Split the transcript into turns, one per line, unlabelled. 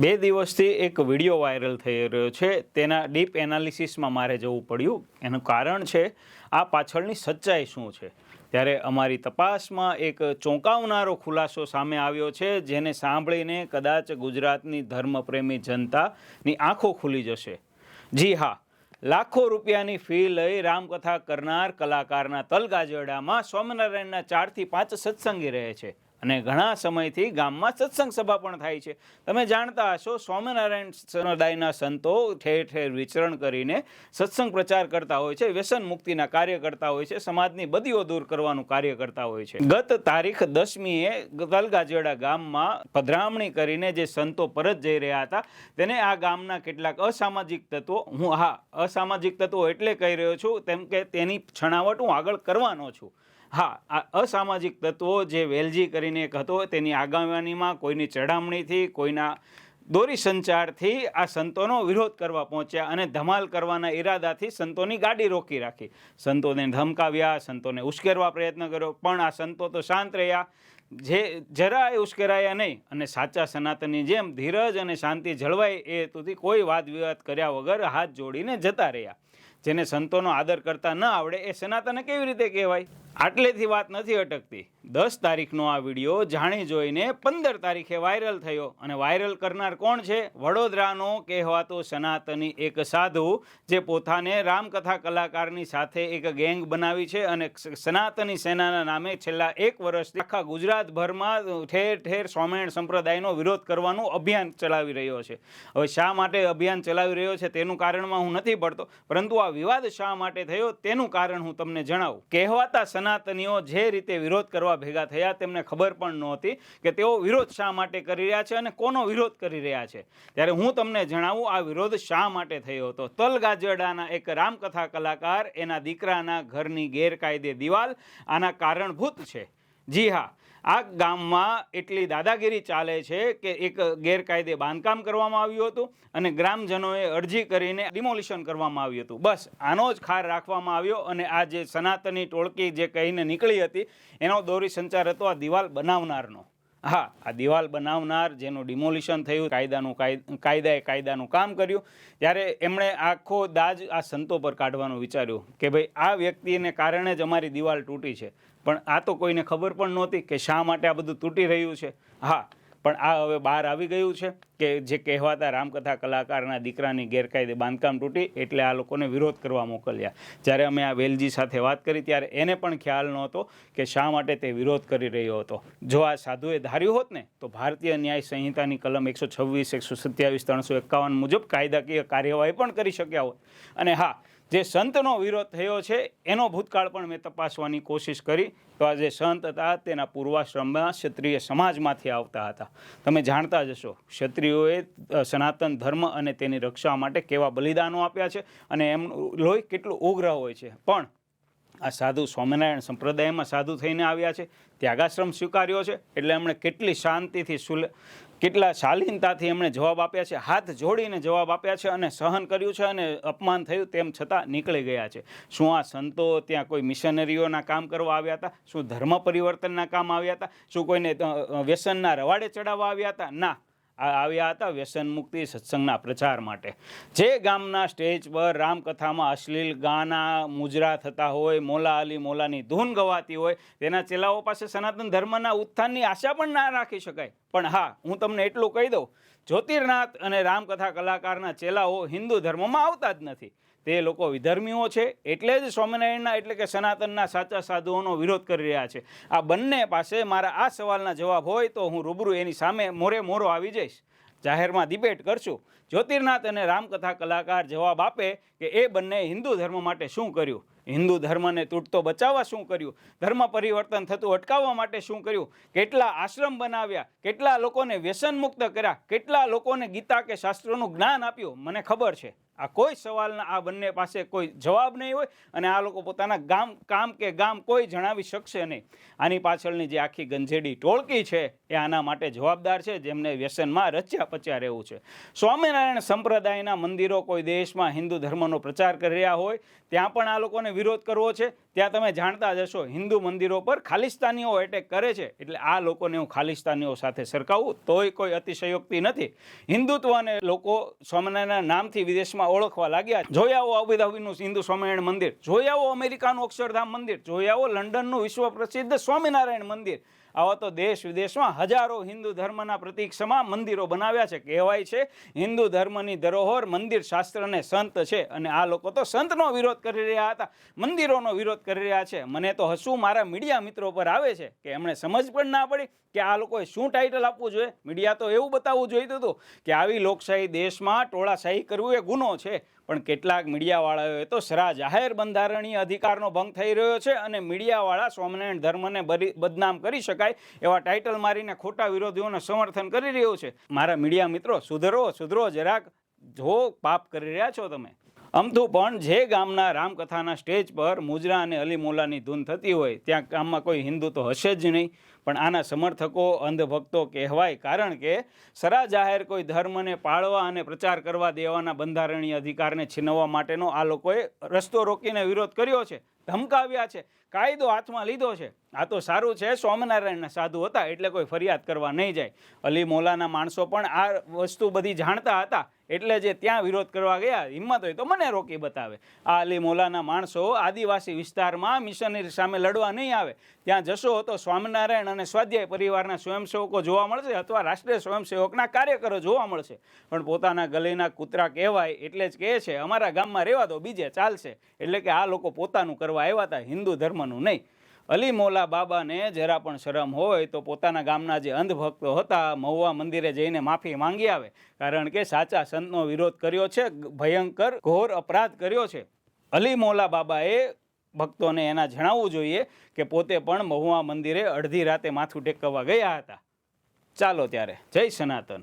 બે દિવસથી એક વીડિયો વાયરલ થઈ રહ્યો છે. તેના ડીપ એનાલિસિસમાં મારે જવું પડ્યું. એનું કારણ છે, આ પાછળની સચ્ચાઈ શું છે? ત્યારે અમારી તપાસમાં એક ચોંકાવનારો ખુલાસો સામે આવ્યો છે, જેને સાંભળીને કદાચ ગુજરાતની ધર્મપ્રેમી જનતાની આંખો ખુલી જશે. જી હા, લાખો રૂપિયાની ફી લઈ રામકથા કરનાર કલાકારના તલગાજરડામાં સ્વામિનારાયણના ચારથી પાંચ સત્સંગી રહે છે. અને ઘણા સમયથી ગામમાં સત્સંગ સભા પણ થાય છે. તમે જાણતા હશો, સ્વામિનારાયણ સમુદાયના સંતો ઠેર ઠેર વિચરણ કરીને સત્સંગ પ્રચાર કરતા હોય છે, વ્યસન મુક્તિના કાર્ય કરતા હોય છે, સમાજની બદીઓ દૂર કરવાનું કાર્ય કરતા હોય છે. ગત તારીખ દસમીએ તલગાજેડા ગામમાં પધરામણી કરીને જે સંતો પરત જઈ રહ્યા હતા, તેને આ ગામના કેટલાક અસામાજિક તત્વો, હું હા, અસામાજિક તત્વો એટલે કહી રહ્યો છું, તેમ કે તેની છણાવટ હું આગળ કરવાનો છું. હા, આ અસામાજિક તત્વો જે વેલજી કરીને એક હતો, તેની આગેવાનીમાં કોઈની ચડામણીથી કોઈના દોરી સંચારથી આ સંતોનો વિરોધ કરવા પહોંચ્યા અને ધમાલ કરવાના ઈરાદાથી સંતોની ગાડી રોકી રાખી. સંતોને ધમકાવ્યા, સંતોને ઉશ્કેરવા પ્રયત્ન કર્યો, પણ આ સંતો તો શાંત રહ્યા. જે, જરાય ઉશ્કેરાયા નહીં અને સાચા સનાતનની જેમ ધીરજ અને શાંતિ જળવાય એ હેતુથી કોઈ વાદ વિવાદ કર્યા વગર હાથ જોડીને જતા રહ્યા. જેને સંતોનો આદર કરતા ન આવડે એ સનાતન કેવી રીતે કહેવાય? આટલેથી વાત નથી અટકતી. દસ તારીખનો આ વીડિયો જાણી જોઈને પંદર તારીખે વાયરલ થયો. અને વાયરલ કરનાર કોણ છે? વડોદરાનો કહેવાતો સનાતની એક સાધુ, જે પોતાને રામકથા કલાકારની સાથે એક ગેંગ બનાવી છે અને સનાતની સેનાના નામે છેલ્લા એક વર્ષથી આખા ગુજરાતભરમાં ઠેર ઠેર સ્વામિનારાયણ સંપ્રદાયનો વિરોધ કરવાનું અભિયાન ચલાવી રહ્યો છે. હવે શા માટે અભિયાન ચલાવી રહ્યો છે તેનું કારણમાં હું નથી પડતો. પરંતુ આ વિવાદ શા માટે થયો તેનું કારણ હું તમને જણાવું. કહેવાતા સનાતનીઓ જે રીતે વિરોધ કરવા ભેગા થયા તેમને ખબર પણ નહોતી કે તેઓ વિરોધ શા માટે કરી રહ્યા છે અને કોનો વિરોધ કરી રહ્યા છે. ત્યારે હું તમને જણાવું, આ વિરોધ શા માટે થયો હતો? તલગાજરડાના એક રામકથા કલાકાર, એના દીકરાના ઘરની ગેરકાયદે દિવાલ આના કારણભૂત છે. જી હા આ ગામમાં એટલી દાદાગીરી ચાલે છે કે એક ગેરકાયદે બાંધકામ કરવામાં આવ્યું હતું અને ગ્રામજનોએ અરજી કરીને ડિમોલિશન કરવામાં આવ્યું હતું. બસ, આનો જ ખાર રાખવામાં આવ્યો અને આ જે સનાતની ટોળકી જે કહીને નીકળી હતી, એનો દોરી સંચાર હતો, આ દિવાલ બનાવનારનો. હા, આ દિવાલ બનાવનાર જેનું ડિમોલિશન થયું, કાયદાનું કાયદાએ કાયદાનું કામ કર્યું, ત્યારે એમણે આખો દાજ આ સંતો પર કાઢવાનું વિચાર્યું કે ભાઈ, આ વ્યક્તિને કારણે જ અમારી દિવાલ તૂટી છે. પણ આ તો કોઈને ખબર પણ નહોતી કે શા માટે આ બધું તૂટી રહ્યું છે. હા પણ આ હવે બહાર આવી ગયું છે કે જે કહેવાતા રામકથા કલાકારના દીકરાની ગેરકાયદે બાંધકામ તૂટી એટલે આ લોકોને વિરોધ કરવા મોકલ્યા. જ્યારે અમે આ વેલજી સાથે વાત કરી ત્યારે એને પણ ખ્યાલ નહોતો કે શા માટે તે વિરોધ કરી રહ્યો હતો. જો આ સાધુએ ધાર્યું હોત ને, તો ભારતીય ન્યાય સંહિતાની કલમ એકસો છવ્વીસ, એકસો સત્યાવીસ, ત્રણસો એકાવન મુજબ કાયદાકીય કાર્યવાહી પણ કરી શક્યા હોત. અને હા જે સંતનો વિરોધ થયો છે, એનો ભૂતકાળ પણ મેં તપાસવાની કોશિશ કરી. તો આ જે સંત હતા, તેના પૂર્વાશ્રમમાં ક્ષત્રિય સમાજમાંથી આવતા હતા. તમે જાણતા જ હશો, ક્ષત્રિયોએ સનાતન ધર્મ અને તેની રક્ષા માટે કેવા બલિદાનો આપ્યા છે અને એમનું લોહી કેટલું ઉગ્ર હોય છે. પણ આ સાધુ સ્વામિનારાયણ સંપ્રદાયમાં સાધુ થઈને આવ્યા છે, ત્યાગાશ્રમ સ્વીકાર્યો છે, એટલે એમણે કેટલી શાંતિથી સુલ કેટલા શાલીનતાથી એમણે જવાબ આપ્યા છે, હાથ જોડીને જવાબ આપ્યા છે અને સહન કર્યું છે અને અપમાન થયું તેમ છતાં નીકળી ગયા છે. શું આ સંતો ત્યાં કોઈ મિશનરીઓના કામ કરવા આવ્યા હતા? શું ધર્મ પરિવર્તનના કામ આવ્યા હતા? શું કોઈને વ્યસનના રવાડે ચડાવવા આવ્યા હતા? ના. આવ્યા હતા વ્યસન મુક્તિ સત્સંગના પ્રચાર માટે. જે ગામના સ્ટેજ પર રામકથામાં અશ્લીલ ગાના મુજરા થતા હોય, મોલા અલી મોલાની ધૂન ગવાતી હોય, તેના ચેલાઓ પાસે સનાતન ધર્મના ઉત્થાનની આશા પણ ના રાખી શકાય. પણ હા, હું તમને એટલું કહી દઉં, જ્યોતિર્નાથ અને રામકથા કલાકારના ચેલાઓ હિન્દુ ધર્મમાં આવતા જ નથી. તે લોકો વિધર્મીઓ છે, એટલે જ સ્વામિનારાયણના એટલે કે સનાતનના સાચા સાધુઓનો વિરોધ કરી રહ્યા છે. આ બંને પાસે મારા આ સવાલના જવાબ હોય તો હું રૂબરૂ એની સામે મોરે મોરો આવી જઈશ. જાહેરમાં ડિબેટ કરશું. જ્યોતિર્નાથ અને રામકથા કલાકાર જવાબ આપે કે એ બંને હિન્દુ ધર્મ માટે શું કર્યું? હિન્દુ ધર્મને તૂટતો બચાવવા શું કર્યું? ધર્મ પરિવર્તન થતું અટકાવવા માટે શું કર્યું? કેટલા આશ્રમ બનાવ્યા? કેટલા લોકોને વ્યસન મુક્ત કર્યા? કેટલા લોકોને ગીતા કે શાસ્ત્રોનું જ્ઞાન આપ્યું? મને ખબર છે. આ કોઈ સવાલના આ બંને પાસે કોઈ જવાબ નહીં હોય અને આ લોકો પોતાના ગામ, કામ કે ગામ કોઈ જણાવી શકશે નહીં. આની પાછળની જે આખી ગંજેડી ટોળકી છે એ આના માટે જવાબદાર છે, જેમને વ્યસનમાં રચ્યા પચ્યા રહેવું છે. સ્વામિનારાયણ સંપ્રદાયના મંદિરો કોઈ દેશમાં હિન્દુ ધર્મનો પ્રચાર કરી રહ્યા હોય, ત્યાં પણ આ લોકોને વિરોધ કરવો છે. ત્યાં તમે જાણતા જ હશો, હિન્દુ મંદિરો પર ખાલિસ્તાનીઓ એટેક કરે છે. એટલે આ લોકોને હું ખાલિસ્તાનીઓ સાથે સરખાવું તોય કોઈ અતિશયોક્તિ નથી. હિન્દુત્વ અને લોકો સ્વામિનારાયણના નામથી વિદેશમાં ઓળખવા લાગ્યા, જોઈ આવો અબુધાબીનું હિન્દુ સ્વામિનારાયણ મંદિર, જોઈ આવો અમેરિકાનું અક્ષરધામ મંદિર, જોઈ આવો લંડનનું વિશ્વ પ્રસિદ્ધ સ્વામિનારાયણ મંદિર આવા તો દેશ વિદેશમાં હજારો હિન્દુ ધર્મના પ્રતિક્ષમાં મંદિરો બનાવ્યા છે. કહેવાય છે, હિન્દુ ધર્મની ધરોહર મંદિર શાસ્ત્ર અને સંત છે અને આ લોકો તો સંતનો વિરોધ કરી રહ્યા હતા, મંદિરોનો વિરોધ કરી રહ્યા છે. મને તો હસવું મારા મીડિયા મિત્રો પર આવે છે કે એમણે સમજ પણ ના પડી કે આ લોકોએ શું ટાઇટલ આપવું જોઈએ. મીડિયા તો એવું બતાવવું જોઈતું હતું કે આવી લોકશાહી દેશમાં ટોળાશાહી કરવું એ ગુનો છે. પણ કેટલાક મીડિયાવાળાઓએ તો સરા જાહેર બંધારણીય અધિકારનો ભંગ થઈ રહ્યો છે અને મીડિયાવાળા સ્વામિનારાયણ ધર્મને બદનામ કરી શકાય એવા ટાઇટલ મારીને ખોટા વિરોધીઓને સમર્થન કરી રહ્યું છે. મારા મીડિયા મિત્રો, સુધરો સુધરો જરાક જો પાપ કરી રહ્યા છો તમે. અમથું પણ જે ગામના રામકથાના સ્ટેજ પર મુજરા અને અલી મોલાની ધૂન થતી હોય, ત્યાં ગામમાં કોઈ હિન્દુ તો હશે જ નહીં. પણ આના સમર્થકો, અંધભક્તો કહેવાય કારણ કે સરા જાહેર કોઈ ધર્મને પાળવા અને પ્રચાર કરવા દેવાના બંધારણીય અધિકારને છીનવવા માટેનો આ લોકોએ રસ્તો રોકીને વિરોધ કર્યો છે. ધમકાવ્યા છે. કાયદો હાથમાં લીધો છે. આ તો સારું છે, સ્વામિનારાયણના સાધુ હતા એટલે કોઈ ફરિયાદ કરવા નહીં જાય. અલી મોલાના માણસો પણ આ વસ્તુ બધી જાણતા હતા. એટલે જે ત્યાં વિરોધ કરવા ગયા, હિંમત હોય તો મને રોકી બતાવે. આ અલી મોલાના માણસો આદિવાસી વિસ્તારમાં મિશનરી સામે લડવા નહીં આવે. ત્યાં જશો તો સ્વામિનારાયણ અને સ્વાધ્યાય પરિવારના સ્વયંસેવકો જોવા મળશે અથવા રાષ્ટ્રીય સ્વયંસેવકના કાર્યકરો જોવા મળશે. પણ પોતાના ગલીના કૂતરા કહેવાય એટલે જ કહે છે, અમારા ગામમાં રહેવા તો બીજે ચાલશે. એટલે કે આ લોકો પોતાનું કરવા આવ્યા હતા, હિન્દુ ધર્મનું નહીં. અલી મોલા બાબાને જરા પણ શરમ હોય તો પોતાના ગામના જે અંધભક્તો હતા, મહુવા મંદિરે જઈને માફી માંગી આવે. કારણ કે સાચા સંતનો વિરોધ કર્યો છે, ભયંકર ઘોર અપરાધ કર્યો છે. અલી મોલા બાબાએ ભક્તોને એના જણાવવું જોઈએ કે પોતે પણ મહુવા મંદિરે અડધી રાતે માથું ટેકવવા ગયા હતા. ચાલો ત્યારે, જય સનાતન.